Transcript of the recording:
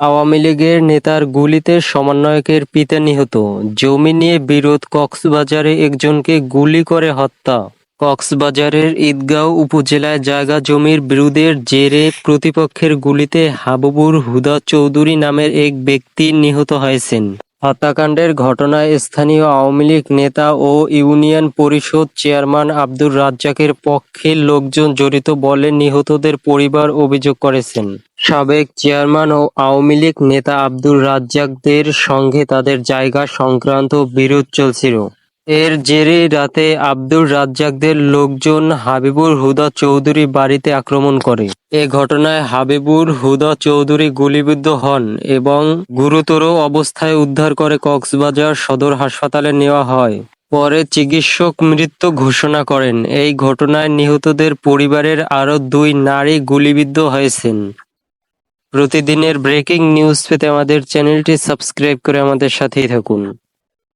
আওয়ামী লীগের নেতার গুলিতে সমন্বয়কের পিতা নিহত। জমি নিয়ে বিরোধ কক্সবাজারে একজনকে গুলি করে হত্যা। কক্সবাজারের ঈদগাঁও উপজেলায় জায়গা জমির বিরোধের জেরে প্রতিপক্ষের গুলিতে হাবুবুর হুদা চৌধুরী নামের এক ব্যক্তি নিহত হয়েছেন। হত্যাকাণ্ডের ঘটনায় স্থানীয় আওয়ামী লীগ নেতা ও ইউনিয়ন পরিষদ চেয়ারম্যান আব্দুর রাজ্জাকের পক্ষে লোকজন জড়িত বলে নিহতদের পরিবার অভিযোগ করেছেন। সাবেক চেয়ারম্যান ও আওয়ামী লীগ নেতা আব্দুর রাজ্জাকদের সঙ্গে তাদের জায়গা সংক্রান্ত বিরোধ চলছিল। এর জেরে রাতে আব্দুর রাজ্জাকদের লোকজন হাবিবুর হুদা চৌধুরী বাড়িতে আক্রমণ করে। এ ঘটনায় হাবিবুর হুদা চৌধুরী গুলিবিদ্ধ হন এবং গুরুতর অবস্থায় উদ্ধার করে কক্সবাজার সদর হাসপাতালে নেওয়া হয়। পরে চিকিৎসক মৃত্যু ঘোষণা করেন। এই ঘটনায় নিহতদের পরিবারের আরও দুই নারী গুলিবিদ্ধ হয়েছেন। প্রতিদিনের ব্রেকিং নিউজ পেতে আমাদের চ্যানেলটি সাবস্ক্রাইব করে আমাদের সাথেই থাকুন।